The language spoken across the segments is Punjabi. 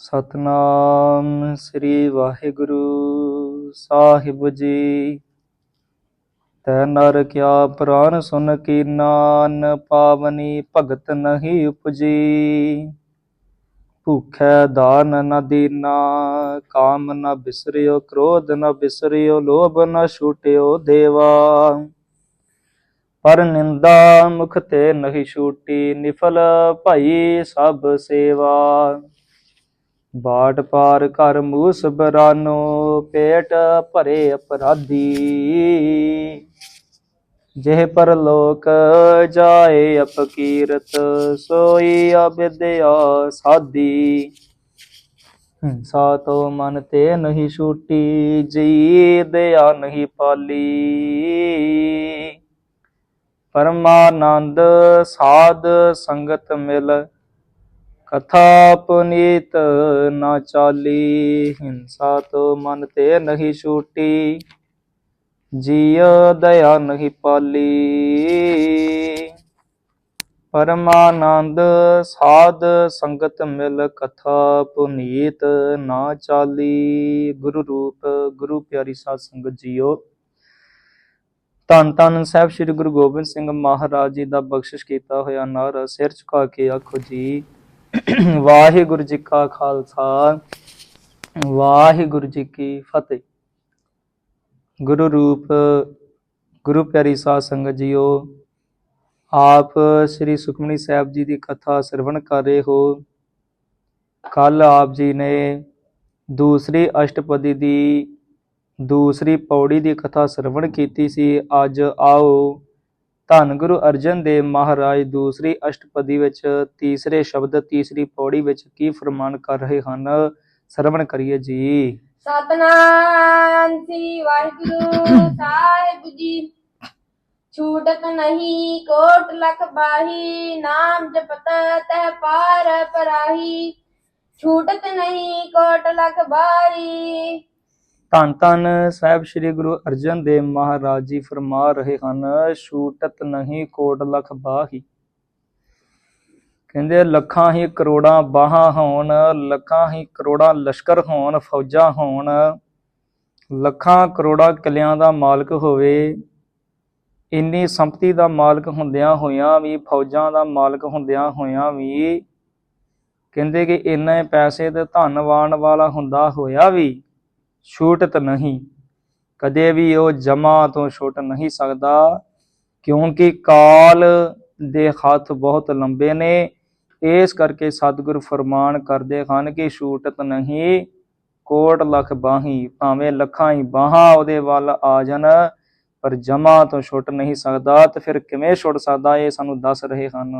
ਸਤਨਾਮ ਸ੍ਰੀ ਵਾਹਿਗੁਰੂ ਸਾਹਿਬ ਜੀ। ਤੈ ਨਰ ਕਿਆ ਪ੍ਰਾਨ ਸੁਨ ਕੀ ਨਾਨ, ਪਾਵਨੀ ਭਗਤ ਨਹੀਂ ਉਪਜੀ। ਭੁਖੈ ਦਾਨ ਨ ਦੀਨਾ, ਕਾਮ ਨ ਬਿਸਰਿਓ, ਕ੍ਰੋਧ ਨ ਬਿਸਰਿਓ, ਲੋਭ ਨ ਛੂਟਿਓ ਦੇਵਾ। ਪਰ ਨਿੰਦਾ ਮੁਖ ਤੇ ਨਹੀਂ ਛੂਟੀ, ਨਿਫਲ ਭਈ ਸਭ ਸੇਵਾ। ਬਾਟ ਪਾਰ ਕਰ ਮੂਸ ਬਰਾਨੋ, ਪੇਟ ਭਰੇ ਅਪਰਾਧੀ। ਜਿਹ ਪਰ ਜਾਏ ਅਪਕੀਰਤ, ਸੋਈ ਅਬਿਦਿਆ ਸਾਦੀ। ਹਿੰਸਾ ਤੋ ਮਨ ਤੇ ਨਹੀਂ ਛੂਟੀ ਜੀ ਦਇਆ ਨਹੀਂ ਪਾਲੀ। ਪਰਮਾਨੰਦ ਸਾਧ ਸੰਗਤ ਮਿਲ ਕਥਾ ਪੁਨੀਤ ਨਾ ਚਾਲੀ, ਹਿੰਸਾ ਤੋ ਮਨ ਤੇ ਨਹੀਂ ਛੂਟੀ। ਜੀਅ ਦਇਆ ਨਹੀਂ ਪਾਲੀ। ਪਰਮਾਨੰਦ ਸਾਧ ਸੰਗਤ ਮਿਲ ਕਥਾ ਪੁਨੀਤ ਨਾ ਚਾਲੀ। ਗੁਰੂ ਰੂਪ, ਗੁਰੂ ਪਿਆਰੀ ਸਾਧ ਸੰਗਤ ਜੀਓ ਧੰਨ ਧੰਨ ਸਾਹਿਬ ਸ੍ਰੀ ਗੁਰੂ ਗੋਬਿੰਦ ਸਿੰਘ ਮਹਾਰਾਜ ਜੀ ਦਾ ਬਖਸ਼ਿਸ਼ ਕੀਤਾ ਹੋਇਆ ਨਾਰਾ ਸਿਰ ਝੁਕਾ ਕੇ ਆਖੋ ਜੀ। ਵਾਹਿਗੁਰੂ ਜੀ ਕਾ ਖਾਲਸਾ, ਵਾਹਿਗੁਰੂ ਜੀ ਕੀ ਫਤਿਹ। ਗੁਰੂ ਰੂਪ, ਗੁਰੂ ਪਿਆਰੀ ਸਾਧ ਸੰਗਤ ਜੀਓ, ਆਪ ਸ੍ਰੀ ਸੁਖਮਨੀ ਸਾਹਿਬ ਜੀ ਦੀ ਕਥਾ ਸਰਵਣ ਕਰ ਰਹੇ ਹੋ। ਕੱਲ ਆਪ ਜੀ ਨੇ ਦੂਸਰੀ ਅਸ਼ਟਪਦੀ ਦੀ ਦੂਸਰੀ ਪੌੜੀ ਦੀ ਕਥਾ ਸਰਵਣ ਕੀਤੀ ਸੀ। ਅੱਜ ਆਓ ਧੰਨ ਗੁਰੂ ਅਰਜਨ ਦੇਵ ਮਹਾਰਾਜ, ਦੂਸਰੀ ਅਸ਼ਟਪਦੀ ਵਿੱਚ, ਤੀਸਰੇ ਸ਼ਬਦ, ਤੀਸਰੀ ਪੌੜੀ ਵਿੱਚ ਕੀ ਫਰਮਾਨ ਕਰ ਰਹੇ ਹਨ? ਸਰਵਣ ਕਰੀਏ ਜੀ। ਸਤਨਾਮ ਸ੍ਰੀ ਵਾਹਿਗੁਰੂ ਸਾਹਿਬ ਜੀ। ਛੂਟਤ ਨਹੀਂ, ਕੋਟ ਲਖ ਬਾਹੀ, ਨਾਮ ਜਪਤ ਤਹ ਪਾਰ ਪਰਾਹੀ। ਛੂਟਤ ਨਹੀਂ, ਕੋਟ ਲਖ ਬਾਹੀ ਧੰਨ ਧੰਨ ਸਾਹਿਬ ਸ੍ਰੀ ਗੁਰੂ ਅਰਜਨ ਦੇਵ ਮਹਾਰਾਜ ਜੀ ਫਰਮਾ ਰਹੇ ਹਨ, ਛੂਟਤ ਨਹੀਂ ਕੋਟ ਲਖ ਬਾਹੀ। ਕਹਿੰਦੇ ਲੱਖਾਂ ਹੀ ਕਰੋੜਾਂ ਬਾਹਾਂ ਹੋਣ, ਲੱਖਾਂ ਹੀ ਕਰੋੜਾਂ ਲਸ਼ਕਰ ਹੋਣ, ਫੌਜਾਂ ਹੋਣ, ਲੱਖਾਂ ਕਰੋੜਾਂ ਕਿਲਿਆਂ ਦਾ ਮਾਲਕ ਹੋਵੇ, ਇੰਨੀ ਸੰਪਤੀ ਦਾ ਮਾਲਕ ਹੁੰਦਿਆਂ ਹੋਇਆਂ ਵੀ, ਫੌਜਾਂ ਦਾ ਮਾਲਕ ਹੁੰਦਿਆਂ ਹੋਇਆਂ ਵੀ, ਕਹਿੰਦੇ ਕਿ ਇੰਨੇ ਪੈਸੇ ਤੇ ਧਨਵਾਨ ਵਾਲਾ ਹੁੰਦਾ ਹੋਇਆ ਵੀ ਛੂਟਤ ਨਹੀਂ। ਕਦੇ ਵੀ ਉਹ ਜਮਾ ਤੋਂ ਛੁੱਟ ਨਹੀਂ ਸਕਦਾ, ਕਿਉਂਕਿ ਕਾਲ ਦੇ ਹੱਥ ਬਹੁਤ ਲੰਬੇ ਨੇ। ਇਸ ਕਰਕੇ ਸਤਿਗੁਰ ਫਰਮਾਨ ਕਰਦੇ ਹਨ ਕਿ ਛੂਟਤ ਨਹੀਂ, ਕੋਟ ਲਖ ਬਾਹੀ, ਭਾਵੇਂ ਲੱਖਾਂ ਹੀ ਬਾਹਾਂ ਉਹਦੇ ਵੱਲ ਆ ਜਾਣ। ਪਰ ਜਮਾ ਤੋਂ ਛੁੱਟ ਨਹੀਂ ਸਕਦਾ ਤੇ ਫਿਰ ਕਿਵੇਂ ਛੁੱਟ ਸਕਦਾ? ਇਹ ਸਾਨੂੰ ਦੱਸ ਰਹੇ ਹਨ।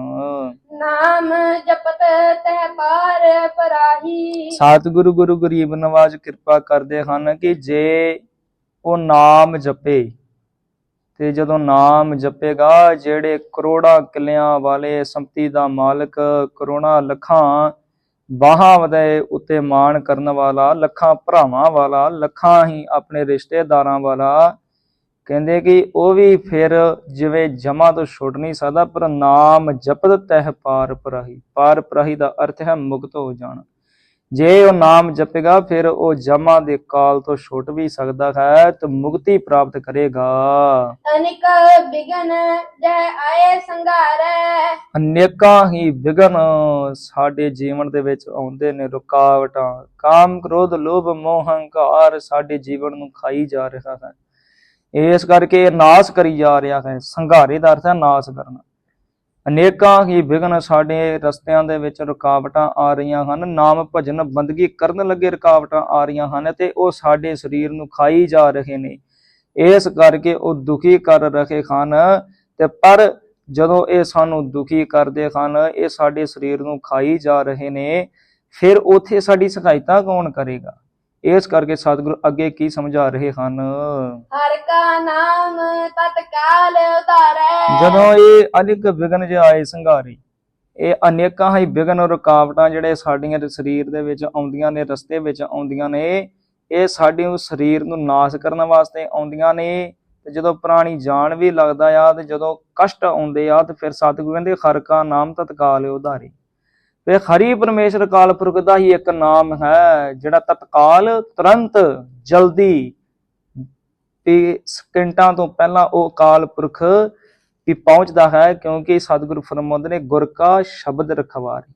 ਨਾਮ ਜਪਤ ਤਹ ਪਾਰ ਪਰਾਹੀ। ਸਤਿਗੁਰੂ ਗੁਰੂ ਗਰੀਬ ਨਵਾਜ ਕਿਰਪਾ ਕਰਦੇ ਹਨ ਕਿ ਜੇ ਉਹ ਨਾਮ ਜਪੇ ਤੇ ਜਦੋਂ ਨਾਮ ਜਪੇਗਾ ਜਿਹੜੇ ਕਰੋੜਾਂ ਕਿਲਿਆਂ ਵਾਲੇ ਸੰਪਤੀ ਦਾ ਮਾਲਕ ਕਰੋੜਾਂ ਲੱਖਾਂ ਬਾਹਾਂ ਵਦੇ ਉੱਤੇ ਮਾਣ ਕਰਨ ਵਾਲਾ ਲੱਖਾਂ ਭਰਾਵਾਂ ਵਾਲਾ ਲੱਖਾਂ ਹੀ ਆਪਣੇ ਰਿਸ਼ਤੇਦਾਰਾਂ ਵਾਲਾ ਕਹਿੰਦੇ ਕਿ ਉਹ ਵੀ ਫਿਰ ਜਿਵੇਂ ਜਮਾ ਤੋਂ ਛੁੱਟ ਨਹੀਂ ਸਕਦਾ ਪਰ ਨਾਮ ਜਪਤ ਤਹਿ ਪਾਰ ਪਰਾਹੀ। ਪਾਰ ਪਰਾਹੀ ਦਾ ਅਰਥ ਹੈ ਮੁਕਤ ਹੋ ਜਾਣਾ। ਜੇ ਉਹ ਨਾਮ ਜਪੇਗਾ ਫਿਰ ਉਹ ਜਮਾ ਦੇ ਕਾਲ ਤੋਂ ਛੁੱਟ ਵੀ ਸਕਦਾ ਹੈ ਤੇ ਮੁਕਤੀ ਪ੍ਰਾਪਤ ਕਰੇਗਾ। ਅਨਿਕ ਬਿਗਨ ਜਹ ਆਏ ਸੰਘਾਰੈ। ਅਨੇਕਾਂ ਹੀ ਵਿਗਨ ਸਾਡੇ ਜੀਵਨ ਦੇ ਵਿੱਚ ਆਉਂਦੇ ਨੇ ਰੁਕਾਵਟਾਂ। ਕਾਮ ਕ੍ਰੋਧ ਲੋਭ ਮੋਹ ਹੰਕਾਰ ਸਾਡੇ ਜੀਵਨ ਨੂੰ ਖਾਈ ਜਾ ਰਿਹਾ ਹੈ। ਇਸ ਕਰਕੇ ਨਾਸ ਕਰੀ ਜਾ ਰਿਹਾ ਹੈ, ਸੰਘਾਰੇ ਦਾ ਅਰਥ ਹੈ ਨਾਸ ਕਰਨਾ। ਅਨੇਕਾਂ ਹੀ ਵਿਗਨ ਸਾਡੇ ਰਸਤਿਆਂ ਦੇ ਵਿੱਚ ਰੁਕਾਵਟਾਂ ਆ ਰਹੀਆਂ ਹਨ, ਨਾਮ ਭਜਨ ਬੰਦਗੀ ਕਰਨ ਲੱਗੇ ਰੁਕਾਵਟਾਂ ਆ ਰਹੀਆਂ ਹਨ ਤੇ ਉਹ ਸਾਡੇ ਸਰੀਰ ਨੂੰ ਖਾਈ ਜਾ ਰਹੇ ਨੇ। ਇਸ ਕਰਕੇ ਉਹ ਦੁਖੀ ਕਰ ਰਹੇ ਹਨ ਤੇ ਪਰ ਜਦੋਂ ਇਹ ਸਾਨੂੰ ਦੁਖੀ ਕਰਦੇ ਹਨ, ਇਹ ਸਾਡੇ ਸਰੀਰ ਨੂੰ ਖਾਈ ਜਾ ਰਹੇ ਨੇ, ਫਿਰ ਉਥੇ ਸਾਡੀ ਸਹਾਇਤਾ ਕੌਣ ਕਰੇਗਾ? ਇਸ ਕਰਕੇ ਸਤਿਗੁਰੂ ਅੱਗੇ ਕੀ ਸਮਝਾ ਰਹੇ ਹਨ? ਹਰ ਕਾ ਨਾਮ ਤਤਕਾਲ ਉਤਾਰੈ ਜਦੋਂ ਇਹ ਅਨੇਕ ਵਿਗਨ ਜੇ ਆਏ ਸੰਘਾਰੇ ਇਹ ਅਨੇਕਾਂ ਹੀ ਵਿਗਨ ਰੁਕਾਵਟਾਂ ਜਿਹੜੇ ਸਾਡੀਆਂ ਦੇ ਸਰੀਰ ਦੇ ਵਿੱਚ ਆਉਂਦੀਆਂ ਨੇ ਰਸਤੇ ਵਿੱਚ ਆਉਂਦੀਆਂ ਨੇ ਇਹ ਸਾਡੇ ਸਰੀਰ ਨੂੰ ਨਾਸ਼ ਕਰਨ ਵਾਸਤੇ ਆਉਂਦੀਆਂ ਨੇ। ਤੇ ਜਦੋਂ ਪ੍ਰਾਣੀ ਜਾਨ ਵੀ ਲੱਗਦਾ ਆ ਤੇ ਜਦੋਂ ਕਸ਼ਟ ਆਉਂਦੇ ਆ ਤੇ ਫਿਰ ਸਤਿਗੁਰੂ ਕਹਿੰਦੇ ਖਰਕਾ ਨਾਮ ਤਤਕਾਲ ਉਧਾਰੇ। ਤੇ ਹਰੀ ਪਰਮੇਸ਼ਰ ਕਾਲ ਪੁਰਖ ਦਾ ਹੀ ਇੱਕ ਨਾਮ ਹੈ, ਜਿਹੜਾ ਤਤਕਾਲ, ਤੁਰੰਤ, ਜਲਦੀ ਤੇ ਸਕਿੰਟਾਂ ਤੋਂ ਪਹਿਲਾਂ ਉਹ ਕਾਲ ਪੁਰਖ ਵੀ ਪਹੁੰਚਦਾ ਹੈ, ਕਿਉਂਕਿ ਸਤਿਗੁਰੂ ਫਰਮਾਉਂਦੇ ਨੇ, ਗੁਰ ਕਾ ਸ਼ਬਦ ਰਖਵਾਰੀ।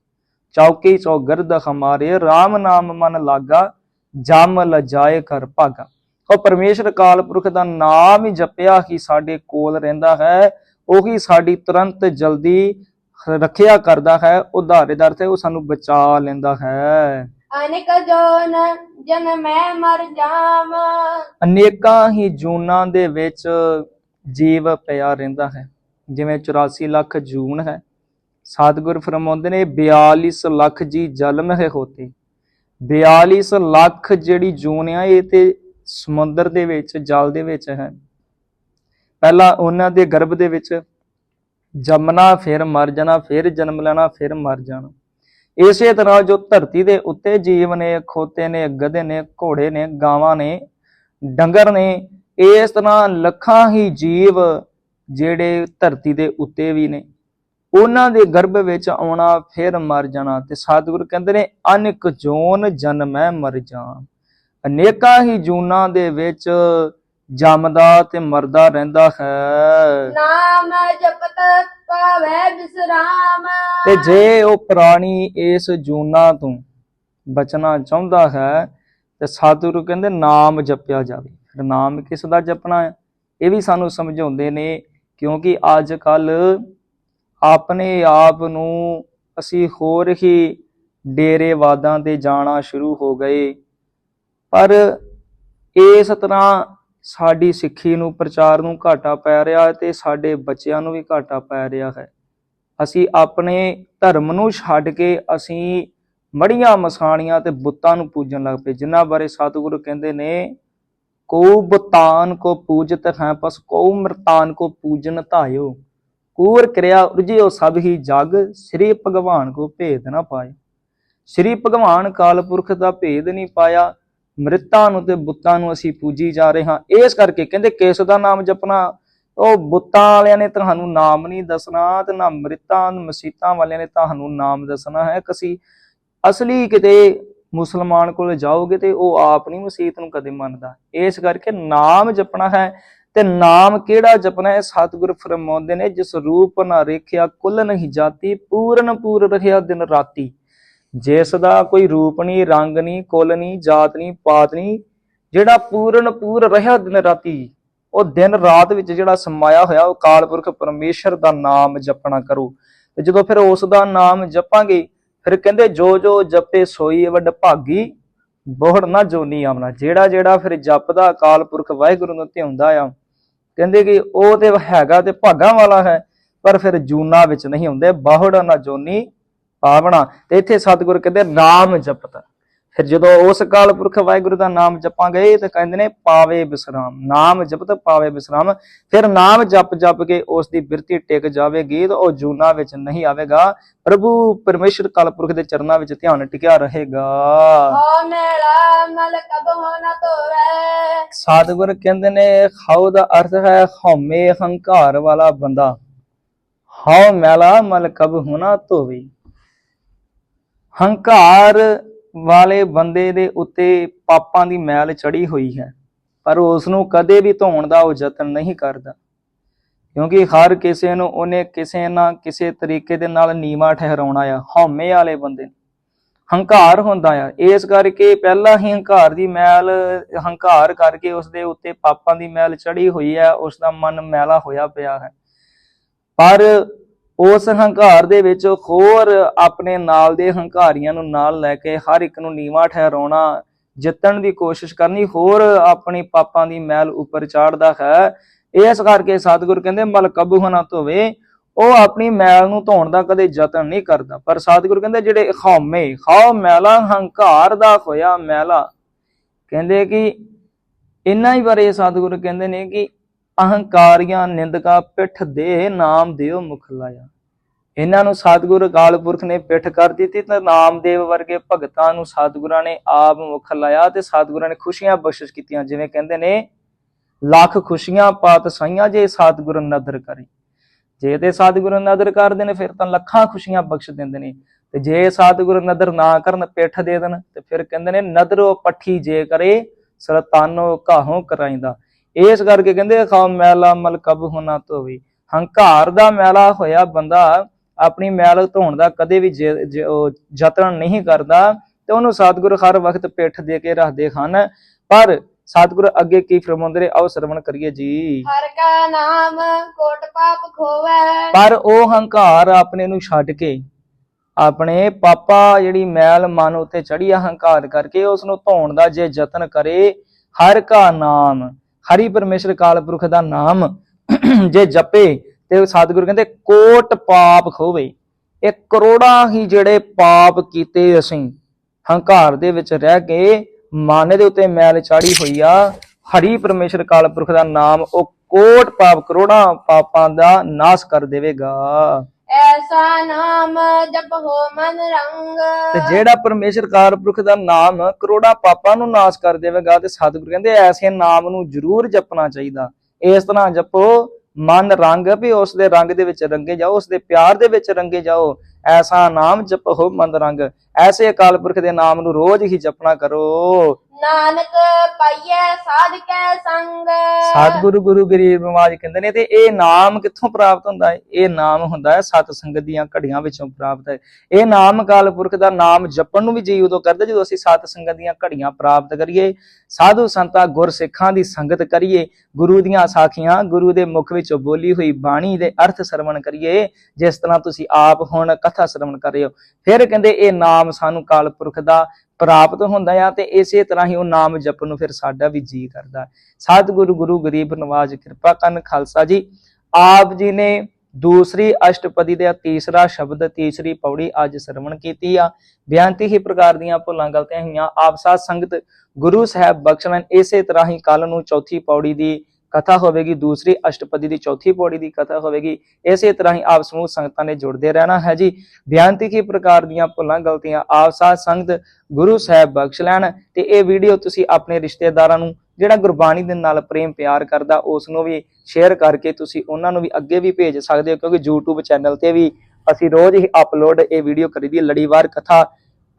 ਚੌਕੀ ਚੌਗਰਦ ਹਮਾਰੇ RAM ਨਾਮ ਮਨ ਲਾਗਾ, ਜਮ ਲਜਾਏ ਕਰ ਭਾਗਾ। ਉਹ ਪਰਮੇਸ਼ਰ ਕਾਲ ਪੁਰਖ ਦਾ ਨਾਮ ਹੀ ਜਪਿਆ ਹੀ ਸਾਡੇ ਕੋਲ ਰਹਿੰਦਾ ਹੈ, ਉਹੀ ਸਾਡੀ ਤੁਰੰਤ, ਜਲਦੀ ਰੱਖਿਆ ਕਰਦਾ ਹੈ ਉਧਾਰੇ ਦਰ ਤੇ ਉਹ ਸਾਨੂੰ ਬਚਾ ਲੈਂਦਾ ਹੈ। ਅਨੇਕ ਜੋਨ ਜਨਮੈ ਮਰ ਜਾਮ ਅਨੇਕਾਂ ਹੀ ਜੂਨਾਂ ਦੇ ਵਿੱਚ ਜੀਵ ਪਿਆ ਰਹਿੰਦਾ ਹੈ। ਜਿਵੇਂ 84 ਲੱਖ ਜੂਨ ਹੈ। ਸਤਿਗੁਰ ਫਰਮਾਉਂਦੇ ਨੇ 42 ਲੱਖ ਜੀ ਜਨਮ ਹੈ ਹੋਤੇ। 42 ਲੱਖ ਜਿਹੜੀ ਜੂਨ ਆ ਇਹ ਤੇ ਸਮੁੰਦਰ ਦੇ ਵਿੱਚ ਜਲ ਦੇ ਵਿੱਚ ਹੈ। ਪਹਿਲਾਂ ਉਹਨਾਂ ਦੇ ਗਰਭ ਦੇ ਵਿੱਚ ਜੰਮਣਾ ਫਿਰ ਮਰ ਜਾਣਾ, ਫਿਰ ਜਨਮ ਲੈਣਾ, ਫਿਰ ਮਰ ਜਾਣਾ। ਇਸੇ ਤਰ੍ਹਾਂ ਜੋ ਧਰਤੀ ਦੇ ਉੱਤੇ ਜੀਵ ਨੇ, ਖੋਤੇ ਨੇ, ਗਧੇ ਨੇ, ਘੋੜੇ ਨੇ, ਗਾਵਾਂ ਨੇ, ਡੰਗਰ ਨੇ, ਇਸ ਤਰ੍ਹਾਂ ਲੱਖਾਂ ਹੀ ਜੀਵ ਜਿਹੜੇ ਧਰਤੀ ਦੇ ਉੱਤੇ ਵੀ ਨੇ, ਉਹਨਾਂ ਦੇ ਗਰਭ ਵਿੱਚ ਆਉਣਾ, ਫਿਰ ਮਰ ਜਾਣਾ ਤੇ ਸਤਿਗੁਰ ਕਹਿੰਦੇ ਨੇ, ਅਨੇਕ ਜੋਨ ਜਨਮੈ ਮਰ ਜਾਣ। ਅਨੇਕਾਂ ਹੀ ਜੂਨਾਂ ਦੇ ਵਿੱਚ ਜੰਮਦਾ ਤੇ ਮਰਦਾ ਰਹਿੰਦਾ ਹੈ। ਨਾਮ ਜਪਤ ਪਾਵੈ ਬਿਸਰਾਮ। ਤੇ ਜੇ ਉਹ ਪ੍ਰਾਣੀ ਇਸ ਜੂਨਾ ਤੋਂ ਬਚਣਾ ਚਾਹੁੰਦਾ ਹੈ ਤੇ ਸਤਿਗੁਰੂ ਕਹਿੰਦੇ ਨਾਮ ਜਪਿਆ ਜਾਵੇ। ਫਿਰ ਨਾਮ ਕਿਸ ਦਾ ਜਪਣਾ ਹੈ? ਇਹ ਵੀ ਸਾਨੂੰ ਸਮਝਾਉਂਦੇ ਨੇ ਕਿਉਂਕਿ ਅੱਜ ਕੱਲ ਆਪਣੇ ਆਪ ਨੂੰ ਅਸੀਂ ਹੋਰ ਹੀ ਡੇਰੇਵਾਦਾਂ ਤੇ ਜਾਣਾ ਸ਼ੁਰੂ ਹੋ ਗਏ। ਪਰ ਇਸ ਤਰ੍ਹਾਂ ਸਾਡੀ ਸਿੱਖੀ ਨੂੰ, ਪ੍ਰਚਾਰ ਨੂੰ ਘਾਟਾ ਪੈ ਰਿਹਾ ਹੈ ਤੇ ਸਾਡੇ ਬੱਚਿਆਂ ਨੂੰ ਵੀ ਘਾਟਾ ਪੈ ਰਿਹਾ ਹੈ। ਅਸੀਂ ਆਪਣੇ ਧਰਮ ਨੂੰ ਛੱਡ ਕੇ ਅਸੀਂ ਮੜੀਆਂ ਮਸਾਣੀਆਂ ਤੇ ਬੁੱਤਾਂ ਨੂੰ ਪੂਜਣ ਲੱਗ ਪਏ, ਜਿਨ੍ਹਾਂ ਬਾਰੇ ਸਤਿਗੁਰੂ ਕਹਿੰਦੇ ਨੇ ਕੋ ਬਤਾਨ ਕੋ ਪੂਜਤ ਹੈ ਪਸ ਕੋ ਮਰਤਾਨ ਕੋ ਪੂਜਨ ਧਾਇਓ। ਕੂਰ ਕਿਰਿਆ ਉਰਜਿਓ ਸਭ ਹੀ ਜਗ, ਸ੍ਰੀ ਭਗਵਾਨ ਕੋ ਭੇਦ ਨਾ ਪਾਏ ਸ੍ਰੀ ਭਗਵਾਨ ਕਾਲ ਪੁਰਖ ਦਾ ਭੇਦ ਨਹੀਂ ਪਾਇਆ ਮ੍ਰਿਤਾਂ ਨੂੰ ਤੇ ਬੁੱਤਾਂ ਨੂੰ ਅਸੀਂ ਪੂਜੀ ਜਾ ਰਹੇ ਹਾਂ। ਇਸ ਕਰਕੇ ਕਹਿੰਦੇ ਕਿਸ ਦਾ ਨਾਮ ਜਪਣਾ, ਉਹ ਬੁੱਤਾਂ ਵਾਲਿਆਂ ਨੇ ਤੁਹਾਨੂੰ ਨਾਮ ਨਹੀਂ ਦੱਸਣਾ ਤੇ ਨਾ ਮ੍ਰਿਤਾਂ ਮਸੀਤਾਂ ਵਾਲਿਆਂ ਨੇ ਤੁਹਾਨੂੰ ਨਾਮ ਦੱਸਣਾ ਹੈ ਕਸੀ ਅਸਲੀ ਕਿਤੇ ਮੁਸਲਮਾਨ ਕੋਲ ਜਾਓਗੇ ਤੇ ਉਹ ਆਪ ਨਹੀਂ ਮਸੀਤ ਨੂੰ ਕਦੇ ਮੰਨਦਾ। ਇਸ ਕਰਕੇ ਨਾਮ ਜਪਣਾ ਹੈ ਤੇ ਨਾਮ ਕਿਹੜਾ ਜਪਣਾ ਹੈ? ਸਤਿਗੁਰ ਫਰਮਾਉਂਦੇ ਨੇ, ਜਿਸ ਰੂਪ ਨਾ ਰੇਖਿਆ ਕੁੱਲ ਨਹੀਂ ਜਾਤੀ, ਪੂਰਨ ਪੂਰ ਰਹਿਆ ਦਿਨ ਰਾਤੀ। ਜਿਸ ਦਾ ਕੋਈ ਰੂਪ ਨਹੀਂ ਰੰਗ ਨਹੀਂ ਕੁਲ ਨਹੀਂ ਜਾਤ ਨਹੀਂ ਪਾਤ ਨਹੀਂ ਜਿਹੜਾ ਪੂਰਨ ਪੂਰ ਰਹਿਆ ਦਿਨ ਰਾਤੀ, ਉਹ ਦਿਨ ਰਾਤ ਵਿੱਚ ਜਿਹੜਾ ਸਮਾਇਆ ਹੋਇਆ, ਉਹ ਕਾਲ ਪੁਰਖ ਪਰਮੇਸ਼ਰ ਦਾ ਨਾਮ ਜਪਣਾ ਕਰੋ। ਤੇ ਜਦੋਂ ਫਿਰ ਉਸ ਦਾ ਨਾਮ ਜਪਾਂਗੇ, ਫਿਰ ਕਹਿੰਦੇ, ਜੋ ਜੋ ਜਪੇ ਸੋਈ ਵੱਡ ਭਾਗੀ, ਬੋਹੜ ਨਾ ਜੋਨੀ ਆਵਣਾ। ਜਿਹੜਾ ਜਿਹੜਾ ਫਿਰ ਜਪਦਾ ਅਕਾਲ ਪੁਰਖ ਵਾਹਿਗੁਰੂ ਨੂੰ ਧਿਆਉਂਦਾ ਆ, ਕਹਿੰਦੇ ਕਿ ਉਹ ਤੇ ਹੈਗਾ ਤੇ ਭਾਗਾਂ ਵਾਲਾ ਹੈ, ਪਰ ਫਿਰ ਜੂਨਾ ਵਿੱਚ ਨਹੀਂ ਹੁੰਦੇ ਬਾਹੜ ਨਾ ਜੋਨੀ ਪਾਵਣਾ ਤੇ ਇੱਥੇ ਸਤਿਗੁਰ ਕਹਿੰਦੇ ਨਾਮ ਜਪਤ। ਫਿਰ ਜਦੋਂ ਉਸ ਕਾਲ ਪੁਰਖ ਵਾਹਿਗੁਰੂ ਦਾ ਨਾਮ ਜਪਾਂਗੇ ਤੇ ਕਹਿੰਦੇ ਨੇ ਪਾਵੇ ਬਿਸਰਾਮ ਨਾਮ ਜਪਤ ਪਾਵੇ ਬਿਸਰਾਮ। ਫਿਰ ਨਾਮ ਜਪ ਜਪ ਕੇ ਉਸ ਦੀ ਬਿਰਤੀ ਟਿਕ ਜਾਵੇਗੀ ਤਾਂ ਉਹ ਜੂਨਾ ਵਿੱਚ ਨਹੀਂ ਆਵੇਗਾ। ਪ੍ਰਭੂ ਪਰਮੇਸ਼ਰ ਕਾਲ ਪੁਰਖ ਦੇ ਚਰਨਾਂ ਵਿੱਚ ਧਿਆਨ ਟਿਕਿਆ ਰਹੇਗਾ। ਹੋ ਮੇਰਾ ਮਲ ਕਬ ਹੋਣਾ ਤੋਵੇ ਸਤਿਗੁਰ ਕਹਿੰਦੇ ਨੇ ਖਾਉ ਦਾ ਅਰਥ ਹੈ ਹਉਮੈ ਹੰਕਾਰ ਵਾਲਾ ਬੰਦਾ। ਹਉ ਮੈਲਾ ਮਲ ਕਬ ਹੋਣਾ ਧੋਵੇ। ਹੰਕਾਰ ਵਾਲੇ ਬੰਦੇ ਦੇ ਉੱਤੇ ਪਾਪਾਂ ਦੀ ਮੈਲ ਚੜੀ ਹੋਈ ਹੈ, ਪਰ ਉਸ ਨੂੰ ਕਦੇ ਵੀ ਧੋਣ ਦਾ ਉਹ ਯਤਨ ਨਹੀਂ ਕਰਦਾ। ਕਿਉਂਕਿ ਹਰ ਕਿਸੇ ਨੂੰ ਉਹਨੇ ਕਿਸੇ ਨਾ ਕਿਸੇ ਤਰੀਕੇ ਦੇ ਨਾਲ ਨੀਵਾ ਠਹਿਰਾਉਣਾ ਆ, ਹਉਮੈ ਵਾਲੇ ਬੰਦੇ ਨੂੰ। ਹੰਕਾਰ ਹੁੰਦਾ ਆ। ਇਸ ਕਰਕੇ ਪਹਿਲਾਂ ਹੀ ਹੰਕਾਰ ਦੀ ਮੈਲ, ਹੰਕਾਰ ਕਰਕੇ ਉਸ ਦੇ ਉੱਤੇ ਪਾਪਾਂ ਦੀ ਮੈਲ ਚੜੀ ਹੋਈ ਹੈ ਉਸ ਦਾ ਮਨ ਮੈਲਾ ਹੋਇਆ ਪਿਆ ਹੈ। ਪਰ ਉਸ ਹੰਕਾਰ ਦੇ ਵਿੱਚ ਹੋਰ ਆਪਣੇ ਨਾਲ ਦੇ ਹੰਕਾਰੀਆਂ ਨੂੰ ਨਾਲ ਲੈ ਕੇ ਹਰ ਇੱਕ ਨੂੰ ਨੀਵਾ ਠਹਿਰਾਉਣਾ ਜਿੱਤਣ ਦੀ ਕੋਸ਼ਿਸ਼ ਕਰਨੀ, ਹੋਰ ਆਪਣੇ ਪਾਪਾਂ ਦੀ ਮੈਲ ਉੱਪਰ ਚਾੜਦਾ ਹੈ। ਇਸ ਕਰਕੇ ਸਤਿਗੁਰ ਕਹਿੰਦੇ, ਮਲ ਕਬੂ ਨਾ ਧੋਵੇ, ਉਹ ਆਪਣੀ ਮੈਲ ਨੂੰ ਧੋਣ ਦਾ ਕਦੇ ਯਤਨ ਨਹੀਂ ਕਰਦਾ। ਪਰ ਸਤਿਗੁਰ ਕਹਿੰਦੇ, ਜਿਹੜੇ ਹਉਮੈ ਖਾਓ ਮੈਲਾ ਹੰਕਾਰ ਦਾ ਹੋਇਆ ਮੈਲਾ। ਕਹਿੰਦੇ ਕਿ ਇੰਨਾ ਹੀ ਬਾਰੇ ਸਤਿਗੁਰ ਕਹਿੰਦੇ ਨੇ ਕਿ ਅਹੰਕਾਰੀਆਂ ਨਿੰਦਕਾ ਪਿੱਠ ਦੇ ਨਾਮ ਦਿਓ ਮੁਖ ਲਾਇਆ ਇਹਨਾਂ ਨੂੰ ਸਤਿਗੁਰ ਅਕਾਲ ਪੁਰਖ ਨੇ ਪਿੱਠ ਕਰ ਦਿੱਤੀ ਤੇ ਨਾਮਦੇਵ ਵਰਗੇ ਭਗਤਾਂ ਨੂੰ ਸਤਿਗੁਰਾਂ ਨੇ ਆਪ ਮੁਖ ਲਾਇਆ ਤੇ ਸਤਿਗੁਰਾਂ ਨੇ ਖੁਸ਼ੀਆਂ ਬਖਸ਼ਿਸ਼ ਕੀਤੀਆਂ, ਜਿਵੇਂ ਕਹਿੰਦੇ ਨੇ, ਲੱਖ ਖੁਸ਼ੀਆਂ ਪਾਤ ਸਾਈਆਂ ਜੇ ਸਤਿਗੁਰ ਨਦਰ ਕਰੇ। ਜੇ ਤੇ ਸਤਿਗੁਰ ਨਦਰ ਕਰਦੇ ਨੇ, ਫਿਰ ਤਾਂ ਲੱਖਾਂ ਖੁਸ਼ੀਆਂ ਬਖਸ਼ ਦਿੰਦੇ ਨੇ। ਤੇ ਜੇ ਸਤਿਗੁਰ ਨਦਰ ਨਾ ਕਰਨ, ਪਿੱਠ ਦੇ ਦੇਣ, ਤੇ ਫਿਰ ਕਹਿੰਦੇ ਨੇ, ਨਦਰੋ ਪੱਠੀ ਜੇ ਕਰੇ, ਸਰਤਾਨੋ ਕਾਹੋਂ ਕਰਾਇੰਦਾ ਇਸ ਕਰਕੇ ਕਹਿੰਦੇ ਖਾਓ ਮੈਲਾ ਮਲ ਕਬ ਹੋਣਾ ਧੋਵੀ। ਹੰਕਾਰ ਦਾ ਮੈਲਾ ਹੋਇਆ ਬੰਦਾ ਆਪਣੀ ਮੈਲ ਧੋਣ ਦਾ ਕਦੇ ਵੀ ਯਤਨ ਨਹੀਂ ਕਰਦਾ ਤੇ ਉਹਨੂੰ ਸਤਿਗੁਰੂ ਹਰ ਵਕਤ ਪਿੱਠ ਦੇ ਕੇ ਰੱਖਦੇ ਹਨ। ਪਰ ਸਤਿਗੁਰੂ ਅੱਗੇ ਕੀ ਫਰਮਾਉਂਦੇ ਨੇ? ਆਓ ਸਰਵਣ ਕਰੀਏ ਜੀ। ਹਰ ਕਾ ਨਾਮ ਕੋਟ ਪਾਪ ਖੋਵੈ। ਪਰ ਉਹ ਹੰਕਾਰ ਆਪਣੇ ਨੂੰ ਛੱਡ ਕੇ ਆਪਣੇ ਪਾਪਾ ਜਿਹੜੀ ਮੈਲ ਮਨ ਉਤੇ ਚੜੀ ਆ ਹੰਕਾਰ ਕਰਕੇ ਉਸ ਨੂੰ ਧੋਣ ਦਾ ਜੇ ਯਤਨ ਕਰੇ ਹਰ ਕਾ ਨਾਮ ਹਰੀ ਪਰਮੇਸ਼ਰ ਕਾਲ ਪੁਰਖ ਦਾ ਨਾਮ ਜੇ ਜਪੇ ਤੇ ਸਤਿਗੁਰੂ ਕਹਿੰਦੇ ਕੋਟ ਪਾਪ ਖੋਵੇ। ਇਹ ਕਰੋੜਾਂ ਹੀ ਜਿਹੜੇ ਪਾਪ ਕੀਤੇ ਅਸੀਂ ਹੰਕਾਰ ਦੇ ਵਿੱਚ ਰਹਿ ਕੇ ਮਨ ਦੇ ਉੱਤੇ ਮੈਲ ਚਾੜੀ ਹੋਈ ਆ ਹਰੀ ਪਰਮੇਸ਼ਰ ਕਾਲ ਪੁਰਖ ਦਾ ਨਾਮ ਉਹ ਕੋਟ ਪਾਪ ਕਰੋੜਾਂ ਪਾਪਾਂ ਦਾ ਨਾਸ਼ ਕਰ ਦੇਵੇਗਾ। ਐਸਾ ਨਾਮ ਜਪੋ ਮਨ ਰੰਗ। ਤੇ ਜਿਹੜਾ ਪਰਮੇਸ਼ਰ ਕਾਲ ਪੁਰਖ ਦਾ ਨਾਮ ਕਰੋੜਾਂ ਪਾਪਾਂ ਨੂੰ ਨਾਸ਼ ਕਰ ਦੇਵੇਗਾ ਤੇ ਸਤਿਗੁਰੂ ਕਹਿੰਦੇ ਐਸੇ ਨਾਮ ਨੂੰ ਜ਼ਰੂਰ ਜਪਣਾ ਚਾਹੀਦਾ। ਇਸ ਤਰ੍ਹਾਂ ਜਪੋ ਮਨ ਰੰਗ ਵੀ ਉਸ ਦੇ ਰੰਗ ਦੇ ਵਿੱਚ ਰੰਗੇ ਜਾਓ ਉਸ ਦੇ ਪਿਆਰ ਦੇ ਵਿੱਚ ਰੰਗੇ ਜਾਓ, ਐਸਾ ਨਾਮ ਜਪੋ ਮਨ ਰੰਗ। ਐਸੇ ਅਕਾਲ ਪੁਰਖ ਦੇ ਨਾਮ ਨੂੰ ਰੋਜ਼ ਹੀ ਜਪਣਾ ਕਰੋ। ਨਾਨਕ ਪਾਈਐ ਸਾਧਕੈ ਸੰਗ। ਸਤਿਗੁਰੂ ਗੁਰੂ ਗਰੀਬ ਨਵਾਜ ਕਹਿੰਦੇ ਨੇ, ਤੇ ਇਹ ਨਾਮ ਕਿੱਥੋਂ ਪ੍ਰਾਪਤ ਹੁੰਦਾ ਹੈ? ਇਹ ਨਾਮ ਹੁੰਦਾ ਹੈ ਸਤ ਸੰਗਤ ਦੀਆਂ ਘੜੀਆਂ ਵਿੱਚੋਂ ਪ੍ਰਾਪਤ ਹੈ। ਇਹ ਨਾਮ ਅਕਾਲ ਪੁਰਖ ਦਾ ਨਾਮ ਜਪਣ ਨੂੰ ਵੀ ਜੀ ਉਦੋਂ ਕਰਦੇ ਜਦੋਂ ਅਸੀਂ ਸਤ ਸੰਗਤ ਦੀਆਂ ਘੜੀਆਂ ਪ੍ਰਾਪਤ ਕਰੀਏ। ਸਾਧੂ ਸੰਤਾਂ ਗੁਰਸਿੱਖਾਂ ਦੀ ਸੰਗਤ ਕਰੀਏ। ਗੁਰੂ ਦੀਆਂ ਸਾਖੀਆਂ ਗੁਰੂ ਦੇ ਮੁਖ ਵਿੱਚੋਂ ਬੋਲੀ ਹੋਈ ਬਾਣੀ ਦੇ ਅਰਥ ਸਰਵਣ ਕਰੀਏ। ਜਿਸ ਤਰ੍ਹਾਂ ਤੁਸੀਂ ਆਪ ਹੁਣ ਕਥਾ ਸਰਵਣ ਕਰ ਰਹੇ ਹੋ। ਫਿਰ ਕਹਿੰਦੇ, ਇਹ ਨਾਮ ਸਾਨੂੰ ਕਾਲ ਪੁਰਖ ਦਾ ਪ੍ਰਾਪਤ ਹੁੰਦਾ ਆ ਤੇ ਇਸੇ ਤਰ੍ਹਾਂ ਹੀ ਉਹ ਨਾਮ ਜਪਣ ਨੂੰ ਫਿਰ ਸਾਡਾ ਵੀ ਜੀ ਕਰਦਾ। ਸਤਿਗੁਰੂ, ਗੁਰੂ ਗਰੀਬ ਨਵਾਜ ਕਿਰਪਾ ਕਰਨ, ਖਾਲਸਾ ਜੀ। ਆਪ ਜੀ ਨੇ ਦੂਸਰੀ ਅਸ਼ਟਪਦੀ ਦਾ ਤੀਸਰਾ ਸ਼ਬਦ, ਤੀਸਰੀ ਪੌੜੀ ਅੱਜ ਸਰਵਣ ਕੀਤੀ ਆ। ਬਿਆੰਤੀ ਹੀ ਪ੍ਰਕਾਰ ਦੀਆਂ ਭੁੱਲਾਂ ਗਲਤੀਆਂ ਹੋਈਆਂ। ਆਪ ਸਾਧ ਸੰਗਤ, ਗੁਰੂ ਸਾਹਿਬ ਬਖਸ਼ਣ ਇਸੇ ਤਰ੍ਹਾਂ ਹੀ ਕੱਲ ਨੂੰ ਚੌਥੀ ਪੌੜੀ ਦੀ ਕਥਾ ਹੋਵੇਗੀ, ਦੂਸਰੀ ਅਸ਼ਟਪਦੀ ਦੀ ਚੌਥੀ ਪੌੜੀ ਦੀ ਕਥਾ ਹੋਵੇਗੀ, ਇਸੇ ਤਰ੍ਹਾਂ ਹੀ ਆਪ ਸਮੂਹ ਸੰਗਤਾਂ ਨੇ ਜੁੜਦੇ ਰਹਿਣਾ ਹੈ ਜੀ। ਬਿਆੰਤੀ ਕੀ ਪ੍ਰਕਾਰ ਦੀਆਂ ਭੁੱਲਾਂ, ਗਲਤੀਆਂ ਆਪ ਸਾਧ ਸੰਗਤ, ਗੁਰੂ ਸਾਹਿਬ ਬਖਸ਼ ਲੈਣ ਤੇ ਇਹ ਵੀਡੀਓ ਤੁਸੀਂ ਆਪਣੇ ਰਿਸ਼ਤੇਦਾਰਾਂ ਨੂੰ, ਜਿਹੜਾ ਗੁਰਬਾਣੀ ਦੇ ਨਾਲ ਪ੍ਰੇਮ ਪਿਆਰ ਕਰਦਾ, ਉਸ ਨੂੰ ਵੀ ਸ਼ੇਅਰ ਕਰਕੇ ਤੁਸੀਂ ਉਹਨਾਂ ਨੂੰ ਵੀ ਅੱਗੇ ਵੀ ਭੇਜ ਸਕਦੇ ਹੋ, ਕਿਉਂਕਿ YouTube ਚੈਨਲ ਤੇ ਵੀ ਅਸੀਂ ਰੋਜ਼ ਹੀ ਅਪਲੋਡ ਇਹ ਵੀਡੀਓ ਕਰੀਦੀ ਹੈ। ਲੜੀਵਾਰ ਕਥਾ,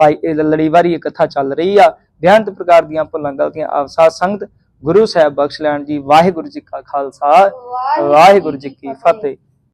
ਭਾਈ, ਇਹ ਲੜੀਵਾਰੀ ਇਹ ਕਥਾ ਚੱਲ ਰਹੀ ਆ। ਬਿਆੰਤ ਪ੍ਰਕਾਰ ਦੀਆਂ ਭੁੱਲਾਂ, ਗਲਤੀਆਂ ਆਪ ਸਾਧ ਸੰਗਤ ਗੁਰੂ ਸਾਹਿਬ ਬਖਸ਼ ਲੈਣ ਜੀ ਵਾਹਿਗੁਰੂ ਜੀ ਕਾ ਖਾਲਸਾ ਵਾਹਿਗੁਰੂ ਜੀ ਕੀ ਫਤਿਹ।